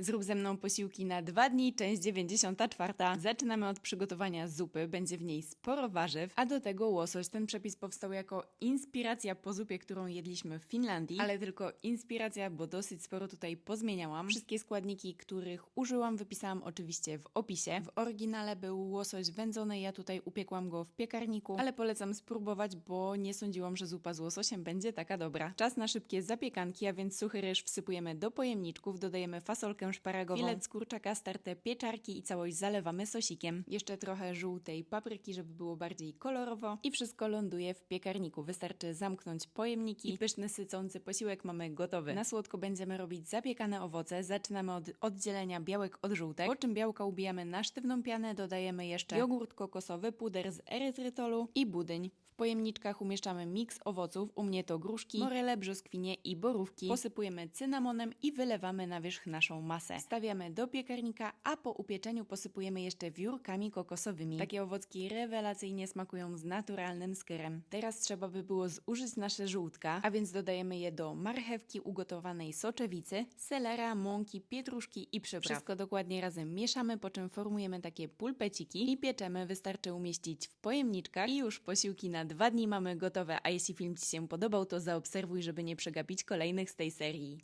Zrób ze mną posiłki na dwa dni, część 94. Zaczynamy od przygotowania zupy. Będzie w niej sporo warzyw, a do tego łosoś. Ten przepis powstał jako inspiracja po zupie, którą jedliśmy w Finlandii, ale tylko inspiracja, bo dosyć sporo tutaj pozmieniałam. Wszystkie składniki, których użyłam, wypisałam oczywiście w opisie. W oryginale był łosoś wędzony, ja tutaj upiekłam go w piekarniku, ale polecam spróbować, bo nie sądziłam, że zupa z łososiem będzie taka dobra. Czas na szybkie zapiekanki, a więc suchy ryż wsypujemy do pojemniczków, dodajemy fasolkę szparagową, filet z kurczaka, starte pieczarki i całość zalewamy sosikiem. Jeszcze trochę żółtej papryki, żeby było bardziej kolorowo i wszystko ląduje w piekarniku. Wystarczy zamknąć pojemniki i pyszny, sycący posiłek mamy gotowy. Na słodko będziemy robić zapiekane owoce. Zaczynamy od oddzielenia białek od żółtek, po czym białka ubijamy na sztywną pianę, dodajemy jeszcze jogurt kokosowy, puder z erytrytolu i budyń. W pojemniczkach umieszczamy miks owoców, u mnie to gruszki, morele, brzoskwinie i borówki. Posypujemy cynamonem i wylewamy na wierzch naszą masę. Stawiamy do piekarnika, a po upieczeniu posypujemy jeszcze wiórkami kokosowymi. Takie owocki rewelacyjnie smakują z naturalnym skyrem. Teraz trzeba by było zużyć nasze żółtka, a więc dodajemy je do marchewki ugotowanej soczewicy, selera, mąki, pietruszki i przypraw. Wszystko dokładnie razem mieszamy, po czym formujemy takie pulpeciki i pieczemy. Wystarczy umieścić w pojemniczkach i już posiłki na dwa dni mamy gotowe. A jeśli film Ci się podobał, to zaobserwuj, żeby nie przegapić kolejnych z tej serii.